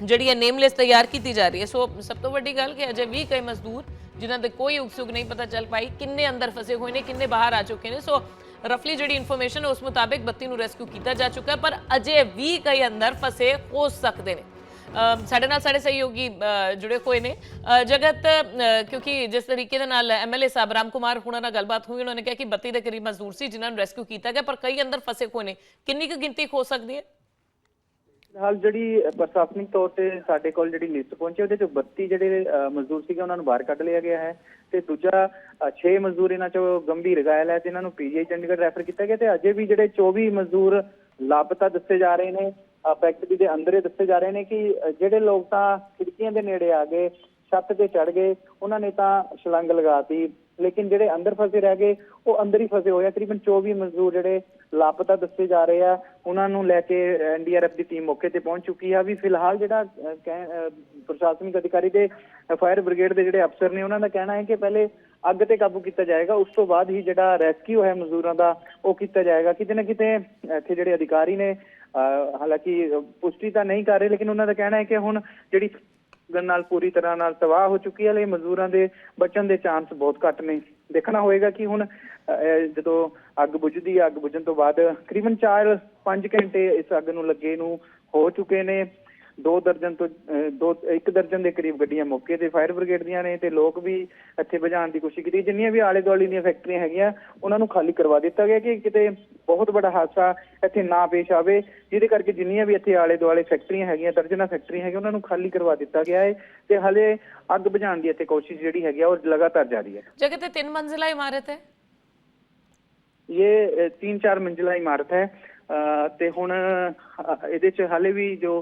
Speaker 1: ਜਿਹੜੀ ਹੈ ਨੇਮ ਲਿਸਟ ਤਿਆਰ ਕੀਤੀ ਜਾ ਰਹੀ ਹੈ। ਸੋ ਸਭ ਤੋਂ ਵੱਡੀ ਗੱਲ ਕਿ ਅਜੇ ਵੀ ਕਈ ਮਜ਼ਦੂਰ ਜਿਨ੍ਹਾਂ ਦੇ ਕੋਈ ਉਕਸੁਕ ਨਹੀਂ ਪਤਾ ਚੱਲ ਪਾਈ, ਕਿੰਨੇ ਅੰਦਰ ਫਸੇ ਹੋਏ ਨੇ, ਕਿੰਨੇ ਬਾਹਰ ਆ ਚੁੱਕੇ ਨੇ। ਸੋ ਰਫਲੀ ਜਿਹੜੀ ਇਨਫੋਰਮੇਸ਼ਨ ਉਸ ਮੁਤਾਬਿਕ 32 ਨੂੰ ਰੈਸਕਿਊ ਕੀਤਾ ਜਾ ਚੁੱਕਾ ਪਰ ਅਜੇ ਵੀ ਕਈ ਅੰਦਰ ਫਸੇ ਹੋ ਸਕਦੇ ਨੇ। ਸਾਡੇ ਨਾਲ ਸਾਡੇ ਸਹਿਯੋਗੀ ਜੁੜੇ ਹੋਏ ਨੇ। ਜਗਤ ਕਿਉਂਕਿ ਜਿਸ ਤਰੀਕੇ ਦੇ ਨਾਲ ਐਮਐਲਏ ਸਾਹਿਬ ਰਾਮ ਕੁਮਾਰ ਹੁਣਾਂ ਨਾਲ ਗੱਲਬਾਤ ਹੋਈ, ਉਹਨਾਂ ਨੇ ਕਿਹਾ ਕਿ 32 ਦੇ ਕਰੀਬ ਮਜ਼ਦੂਰ ਸੀ, ਜਿਨ੍ਹਾਂ ਨੂੰ ਰੈਸਕਿਊ ਕੀਤਾ ਗਿਆ, ਪਰ ਕਈ ਅੰਦਰ ਫਸੇ ਹੋਏ ਨੇ। ਕਿੰਨੀ ਕੁ ਗਿਣਤੀ ਹੋ ਸਕਦੀ ਹੈ?
Speaker 4: ਫਿਲਹਾਲ ਜਿਹੜੀ ਪ੍ਰਸ਼ਾਸਨਿਕ ਤੌਰ ਤੇ ਸਾਡੇ ਕੋਲ ਜਿਹੜੀ ਲਿਸਟ ਪਹੁੰਚੀ, ਉਹਦੇ ਚੋਂ 32 ਜਿਹੜੇ ਮਜ਼ਦੂਰ ਸੀਗੇ, ਉਹਨਾਂ ਨੂੰ ਬਾਹਰ ਕੱਢ ਲਿਆ ਗਿਆ ਹੈ ਤੇ ਦੂਜਾ 6 ਮਜ਼ਦੂਰ ਇਹਨਾਂ ਚੋਂ ਗੰਭੀਰ ਘਾਇਲ ਹੈ ਤੇ ਇਹਨਾਂ ਨੂੰ ਪੀਜੀਆਈ ਚੰਡੀਗੜ੍ਹ ਰੈਫਰ ਕੀਤਾ ਗਿਆ ਤੇ ਅਜੇ ਵੀ ਜਿਹੜੇ 24 ਮਜ਼ਦੂਰ ਲਾਪਤਾ ਦੱਸੇ ਜਾ ਰਹੇ ਨੇ ਫੈਕਟਰੀ ਦੇ ਅੰਦਰ ਹੀ ਦੱਸੇ ਜਾ ਰਹੇ ਨੇ ਕਿ ਜਿਹੜੇ ਲੋਕ ਤਾਂ ਖਿੜਕੀਆਂ ਦੇ ਨੇੜੇ ਆ ਗਏ, ਛੱਤ ਤੇ ਚੜ ਗਏ, ਉਹਨਾਂ ਨੇ ਤਾਂ ਛਲੰਗ ਲਗਾਤੀ ਲੇਕਿਨ ਜਿਹੜੇ ਅੰਦਰ ਫਸੇ ਰਹਿ ਗਏ ਉਹ ਅੰਦਰ ਹੀ ਫਸੇ ਹੋਏ ਆ। ਤਕਰੀਬਨ 24 ਮਜ਼ਦੂਰ ਜਿਹੜੇ ਲਾਪਤਾ ਦੱਸੇ ਜਾ ਰਹੇ ਆ ਉਹਨਾਂ ਨੂੰ ਲੈ ਕੇ ਐਨਡੀਆਰਐਫ ਦੀ ਟੀਮ ਮੌਕੇ ਤੇ ਪਹੁੰਚ ਚੁੱਕੀ ਆ। ਵੀ ਫਿਲਹਾਲ ਜਿਹੜਾ ਪ੍ਰਸ਼ਾਸਨਿਕ ਅਧਿਕਾਰੀ ਤੇ ਫਾਇਰ ਬ੍ਰਿਗੇਡ ਦੇ ਜਿਹੜੇ ਅਫਸਰ ਨੇ ਉਹਨਾਂ ਦਾ ਕਹਿਣਾ ਹੈ ਕਿ ਪਹਿਲੇ ਅੱਗ ਤੇ ਕਾਬੂ ਕੀਤਾ ਜਾਏਗਾ ਉਸ ਤੋਂ ਬਾਅਦ ਹੀ ਜਿਹੜਾ ਰੈਸਕਿਊ ਹੈ ਮਜ਼ਦੂਰਾਂ ਦਾ ਉਹ ਕੀਤਾ ਜਾਏਗਾ। ਕਿਤੇ ਨਾ ਕਿਤੇ ਇੱਥੇ ਜਿਹੜੇ ਅਧਿਕਾਰੀ ਨੇ ਅਹ, ਹਾਲਾਂਕਿ ਪੁਸ਼ਟੀ ਤਾਂ ਨਹੀਂ ਕਰ ਰਹੇ ਲੇਕਿਨ ਉਹਨਾਂ ਦਾ ਕਹਿਣਾ ਹੈ ਕਿ ਹੁਣ ਜਿਹੜੀ ਨਾਲ ਪੂਰੀ ਤਰ੍ਹਾਂ ਨਾਲ ਤਬਾਹ ਹੋ ਚੁੱਕੀ ਹੈ ਲਈ ਮਜ਼ਦੂਰਾਂ ਦੇ ਬਚਣ ਦੇ ਚਾਂਸ ਬਹੁਤ ਘੱਟ ਨੇ। ਦੇਖਣਾ ਹੋਏਗਾ ਕਿ ਹੁਣ ਜਦੋਂ ਅੱਗ ਬੁਝਦੀ ਹੈ, ਅੱਗ ਬੁਝਣ ਤੋਂ ਬਾਅਦ ਤਕਰੀਬਨ 4-5 ਘੰਟੇ ਇਸ ਅੱਗ ਨੂੰ ਲੱਗੇ ਨੂੰ ਹੋ ਚੁੱਕੇ ਨੇ। ਦੋ ਦਰਜਨ ਤੋਂ ਅਹ, ਦੋ ਇੱਕ ਦਰਜਨ ਦੇ ਕਰੀਬ ਗੱਡੀਆਂ ਮੌਕੇ ਤੇ ਫਾਇਰ ਬ੍ਰਿਗੇਡ ਦੀਆਂ ਨੇ ਤੇ ਲੋਕ ਵੀ ਇੱਥੇ ਬੁਝਾਉਣ ਦੀ ਕੋਸ਼ਿਸ਼ ਕੀਤੀ ਜਿੰਨੀਆਂ ਵੀ ਆਲੇ ਦੁਆਲੇ ਦੀਆਂ ਫੈਕਟਰੀਆਂ ਹੈਗੀਆਂ ਉਹਨਾਂ ਨੂੰ ਖਾਲੀ ਕਰਵਾ ਦਿੱਤਾ ਗਿਆ ਕਿ ਕਿਤੇ ਬਹੁਤ ਵੱਡਾ ਹਾਦਸਾ ਇੱਥੇ ਨਾ ਪੇਸ਼ ਆਵੇ ਜਿਹਦੇ ਕਰਕੇ ਜਿੰਨੀਆਂ ਵੀ ਇੱਥੇ ਆਲੇ ਦੁਆਲੇ ਫੈਕਟਰੀਆਂ ਹੈਗੀਆਂ ਦਰਜਨਾਂ ਫੈਕਟਰੀਆਂ ਹੈਗੀਆਂ ਉਹਨਾਂ ਨੂੰ ਖਾਲੀ ਕਰਵਾ ਦਿੱਤਾ ਗਿਆ ਹੈ ਤੇ ਹਲੇ ਅੱਗ ਬੁਝਾਉਣ ਦੀ ਇੱਥੇ ਕੋਸ਼ਿਸ਼ ਜਿਹੜੀ ਹੈਗੀ ਆ ਉਹ ਲਗਾਤਾਰ ਜਾਰੀ ਹੈ
Speaker 1: ਜਗਤ ਇਹ ਤਿੰਨ ਮੰਜ਼ਿਲਾ ਇਮਾਰਤ ਹੈ
Speaker 4: ਇਹ ਅ, तीन चार मंजिला इमारत है ਅ, ਤੇ ਹੁਣ ਇਹਦੇ ਚ ਹਾਲੇ ਵੀ ਜੋ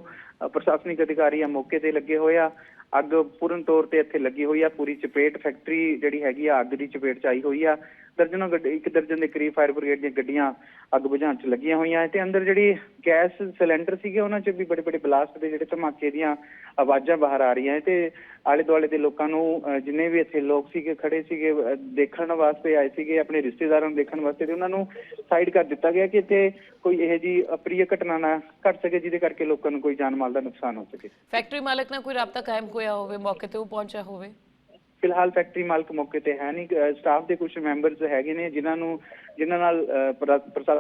Speaker 4: ਪ੍ਰਸ਼ਾਸਨਿਕ ਅਧਿਕਾਰੀ ਆ ਮੌਕੇ ਤੇ ਲੱਗੇ ਹੋਏ ਆ, ਅੱਗ ਪੂਰਨ ਤੌਰ ਤੇ ਇੱਥੇ ਲੱਗੀ ਹੋਈ ਆ, ਪੂਰੀ ਚਪੇਟ ਫੈਕਟਰੀ ਜਿਹੜੀ ਹੈਗੀ ਆ, ਅੱਗ ਦੀ ਚਪੇਟ ਚ ਆਈ ਹੋਈ ਆ। ਦਰਜਨੋਂ ਗੱਡੀ, ਇੱਕ ਦਰਜਨ ਦੇ ਕਰੀਬ ਫਾਇਰ ਬ੍ਰਿਗੇਡ ਦੀਆਂ ਗੱਡੀਆਂ ਅੱਗ ਬੁਝਾਉਣ 'ਚ ਲੱਗੀਆਂ ਹੋਈਆਂ ਤੇ ਅੰਦਰ ਜਿਹੜੀ ਗੈਸ ਸਿਲੰਡਰ ਸੀਗੇ, ਉਹਨਾਂ 'ਚ ਵੀ ਬੜੇ ਬੜੇ ਬਲਾਸਟ ਦੇ ਜਿਹੜੇ ਧਮਾਕੇ ਦੀਆਂ ਆਵਾਜ਼ਾਂ ਬਾਹਰ ਆ ਰਹੀਆਂ ਤੇ ਆਲੇ ਦੁਆਲੇ ਦੇ ਲੋਕਾਂ ਨੂੰ ਜਿੰਨੇ ਵੀ ਇੱਥੇ ਲੋਕ ਸੀਗੇ, ਖੜੇ ਸੀਗੇ ਦੇਖਣ ਵਾਸਤੇ ਆਏ ਸੀਗੇ, ਆਪਣੇ ਰਿਸ਼ਤੇਦਾਰਾਂ ਨੂੰ ਦੇਖਣ ਵਾਸਤੇ ਤੇ ਉਹਨਾਂ ਨੂੰ ਸਾਈਡ ਕਰ ਦਿੱਤਾ ਗਿਆ ਕਿ ਇੱਥੇ ਕੋਈ ਇਹੋ ਜੀ ਅਪ੍ਰਿਯ ਘਟਨਾ ਨਾ ਘਟ ਸਕੇ, ਜਿਹਦੇ ਕਰਕੇ ਲੋਕਾਂ ਨੂੰ ਕੋਈ ਜਾਨ ਮਾਲ ਦਾ ਨੁਕਸਾਨ ਹੋ ਸਕੇ।
Speaker 1: ਫੈਕਟਰੀ ਮਾਲਕ ਨਾਲ ਕੋਈ ਰਾਬਤਾ ਕਾਇਮ ਹੋਇਆ ਹੋਵੇ, ਮੌਕੇ ਤੇ ਉਹ ਪਹੁੰਚਿਆ ਹੋਵੇ?
Speaker 4: ਫਿਲਹਾਲ ਫੈਕਟਰੀ ਮਾਲਕ ਮੌਕੇ ਤੇ ਹੈ ਨਹੀਂ। ਸਟਾਫ ਦੇ ਕੁਝ ਮੈਂਬਰਸ ਹੈਗੇ ਨੇ ਜਿਨ੍ਹਾਂ ਨੂੰ ਜਿਨ੍ਹਾਂ ਨਾਲ ਅਹ, ਪ੍ਰਸ਼ਾਸਨ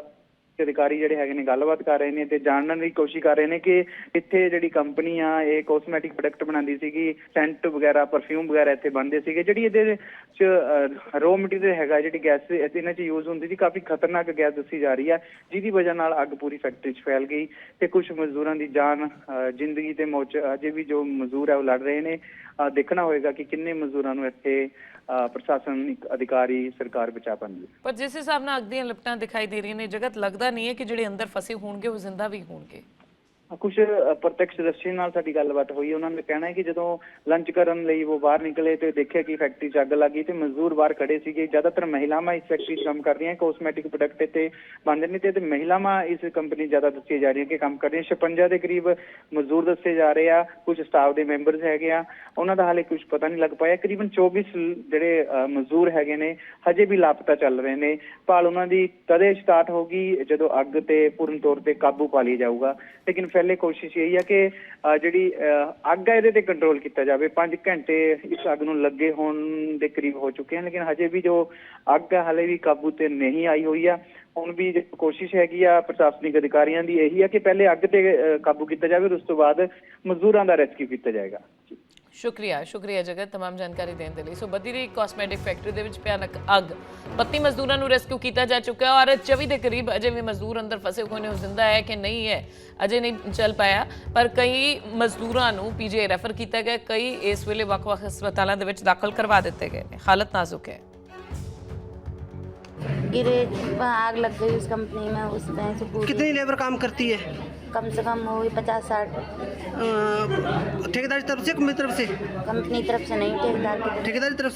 Speaker 4: ਦੇ ਅਧਿਕਾਰੀ ਜਿਹੜੇ ਹੈਗੇ ਨੇ ਗੱਲਬਾਤ ਕਰ ਰਹੇ ਨੇ ਤੇ ਜਾਣਨ ਦੀ ਕੋਸ਼ਿਸ਼ ਕਰ ਰਹੇ ਨੇ ਕਿ ਇੱਥੇ ਜਿਹੜੀ ਕੰਪਨੀ ਆ ਇਹ ਕਾਸਮੈਟਿਕ ਪ੍ਰੋਡਕਟ ਬਣਾਉਂਦੀ ਸੀਗੀ ਸੈਂਟ ਵਗੈਰਾ ਪਰਫਿਊਮ ਵਗੈਰਾ ਇੱਥੇ ਬਣਦੇ ਸੀਗੇ ਜਿਹੜੀ ਇਹਦੇ ਚ ਰੋ ਮਟੀਰੀਅਲ ਹੈਗਾ ਜਿਹੜੀ ਗੈਸ ਇਹਨਾਂ ਚ ਯੂਜ਼ ਹੁੰਦੀ ਸੀ ਕਾਫੀ ਖਤਰਨਾਕ ਗੈਸ ਦੱਸੀ ਜਾ ਰਹੀ ਹੈ ਜਿਹਦੀ ਵਜ੍ਹਾ ਨਾਲ ਅੱਗ ਪੂਰੀ ਫੈਕਟਰੀ 'ਚ ਫੈਲ ਗਈ ਤੇ ਕੁਝ ਮਜ਼ਦੂਰਾਂ ਦੀ ਜਾਨ ਜ਼ਿੰਦਗੀ ਤੇ ਮੌਤ ਅਜੇ ਵੀ ਜੋ ਮਜ਼ਦੂਰ ਹੈ ਉਹ ਲੜ ਰਹੇ ਨੇ। ਦੇਖਣਾ ਹੋਏਗਾ ਕਿ ਕਿੰਨੇ ਮਜ਼ਦੂਰਾਂ ਨੂੰ ਇੱਥੇ ਅਹ, ਪ੍ਰਸ਼ਾਸਨਿਕ ਅਧਿਕਾਰੀ ਸਰਕਾਰ ਬਚਾ ਪਾਉਂਦੀ ਹੈ।
Speaker 1: ਪਰ ਜਿਸ ਹਿਸਾਬ ਨਾਲ ਅੱਗ ਦੀਆਂ ਲਪਟਾਂ ਦਿਖਾਈ ਦੇ ਰਹੀਆਂ ਨੇ ਜਗਤ ਲੱਗਦਾ ਨਹੀਂ ਹੈ ਕਿ ਜਿਹੜੇ ਅੰਦਰ ਫਸੇ ਹੋਣਗੇ ਉਹ ਜ਼ਿੰਦਾ ਵੀ ਹੋਣਗੇ।
Speaker 4: ਕੁਝ ਪ੍ਰਤੱਖਦਰਸ਼ੀ ਨਾਲ ਸਾਡੀ ਗੱਲਬਾਤ ਹੋਈ, ਉਹਨਾਂ ਨੇ ਕਹਿਣਾ ਹੈ ਕਿ ਜਦੋਂ ਲੰਚ ਕਰਨ ਲਈ ਉਹ ਬਾਹਰ ਨਿਕਲੇ ਤੇ ਦੇਖਿਆ ਕਿ ਫੈਕਟਰੀ 'ਚ ਅੱਗ ਲੱਗੀ ਤੇ ਮਜ਼ਦੂਰ ਬਾਹਰ ਖੜੇ ਸੀਗੇ, ਜ਼ਿਆਦਾਤਰ ਮਹਿਲਾਵਾਂ ਇਸ ਫੈਕਟਰੀ 'ਚ ਕੰਮ ਕਰ ਰਹੀਆਂ ਕੋਸਮੈਟਿਕ ਪ੍ਰੋਡਕਟ ਤੇ ਬਣਦੇ ਨੇ ਤੇ ਮਹਿਲਾਵਾਂ ਇਸ ਕੰਪਨੀ ਜ਼ਿਆਦਾ ਦੱਸੀਆਂ ਜਾ ਰਹੀਆਂ ਕਿ ਕੰਮ ਕਰ ਰਹੀਆਂ। 56 ਦੇ ਕਰੀਬ ਮਜ਼ਦੂਰ ਦੱਸੇ ਜਾ ਰਹੇ ਆ ਕੁਝ ਸਟਾਫ ਦੇ ਮੈਂਬਰਸ ਹੈਗੇ ਆ, ਉਹਨਾਂ ਦਾ ਹਾਲੇ ਕੁਝ ਪਤਾ ਨਹੀਂ ਲੱਗ ਪਾਇਆ। ਕਰੀਬਨ 24 ਜਿਹੜੇ ਮਜ਼ਦੂਰ ਹੈਗੇ ਨੇ, ਹਜੇ ਵੀ ਲਾਪਤਾ ਚੱਲ ਰਹੇ ਨੇ। ਭਾਲ ਉਹਨਾਂ ਦੀ ਕਦੇ ਸਟਾਰਟ ਹੋਗੀ ਜਦੋਂ ਅੱਗ ਤੇ ਪੂਰਨ ਤੌਰ ਤੇ ਕਾਬੂ ਪਾ ਲਈ ਜਾਊਗਾ। ਲੇਕਿਨ ਪਹਿਲੇ ਕੋਸ਼ਿਸ਼ ਇਹੀ ਹੈ ਕਿ ਜਿਹੜੀ ਅਹ, ਅੱਗ ਹੈ ਇਹਦੇ ਤੇ ਕੰਟਰੋਲ ਕੀਤਾ ਜਾਵੇ। 5 ਘੰਟੇ ਇਸ ਅੱਗ ਨੂੰ ਲੱਗੇ ਹੋਣ ਦੇ ਕਰੀਬ ਹੋ ਚੁੱਕੇ ਹਨ ਲੇਕਿਨ ਹਜੇ ਵੀ ਜੋ ਅੱਗ ਹੈ ਹਲੇ ਵੀ ਕਾਬੂ ਤੇ ਨਹੀਂ ਆਈ ਹੋਈ ਆ। ਹੁਣ ਵੀ ਕੋਸ਼ਿਸ਼ ਹੈਗੀ ਆ ਪ੍ਰਸ਼ਾਸਨਿਕ ਅਧਿਕਾਰੀਆਂ ਦੀ ਇਹੀ ਆ ਕਿ ਪਹਿਲੇ ਅੱਗ ਤੇ ਕਾਬੂ ਕੀਤਾ ਜਾਵੇ ਔਰ ਉਸ ਤੋਂ ਬਾਅਦ ਮਜ਼ਦੂਰਾਂ ਦਾ ਰੈਸਕਿਊ ਕੀਤਾ ਜਾਏਗਾ।
Speaker 1: ਸ਼ੁਕਰੀਆ ਸ਼ੁਕਰੀਆ ਜਗਤ तमाम ਜਾਣਕਾਰੀ ਦੇਣ ਦੇ ਲਈ ਸੋ ਬੱਦੀ ਦੀ ਕਾਸਮੈਟਿਕ ਫੈਕਟਰੀ ਦੇ ਵਿੱਚ ਭਿਆਨਕ ਅੱਗ 32 ਮਜ਼ਦੂਰਾਂ ਨੂੰ ਰੈਸਕਿਊ ਕੀਤਾ ਜਾ ਚੁੱਕਾ ਹੈ ਔਰ 24 ਦੇ ਕਰੀਬ ਅਜੇ ਵੀ ਮਜ਼ਦੂਰ ਅੰਦਰ ਫਸੇ ਹੋਏ ਨੇ ਉਹ ਜ਼ਿੰਦਾ ਹੈ ਕਿ ਨਹੀਂ ਹੈ ਅਜੇ ਨਹੀਂ ਚੱਲ ਪਾਇਆ ਪਰ ਕਈ ਮਜ਼ਦੂਰਾਂ ਨੂੰ ਪੀਜੀਆਈ ਰੈਫਰ ਕੀਤਾ ਗਿਆ ਕਈ ਇਸ ਵੇਲੇ ਵੱਖ-ਵੱਖ ਹਸਪਤਾਲਾਂ ਦੇ ਵਿੱਚ ਦਾਖਲ ਕਰਵਾ ਦਿੱਤੇ ਗਏ ਨੇ ਹਾਲਤ ਨਾਜ਼ੁਕ ਹੈ
Speaker 5: गिरे वहाँ आग लग गई उस कंपनी में उस तरह से पूरी।
Speaker 6: कितनी लेबर काम करती है?
Speaker 5: कम से कम हुई पचास साठ।
Speaker 6: ठेकेदार की तरफ़ से कंपनी तरफ़ से?
Speaker 5: कंपनी तरफ़ से नहीं ठेकेदार की तरफ़
Speaker 6: ठेकेदार की तरफ़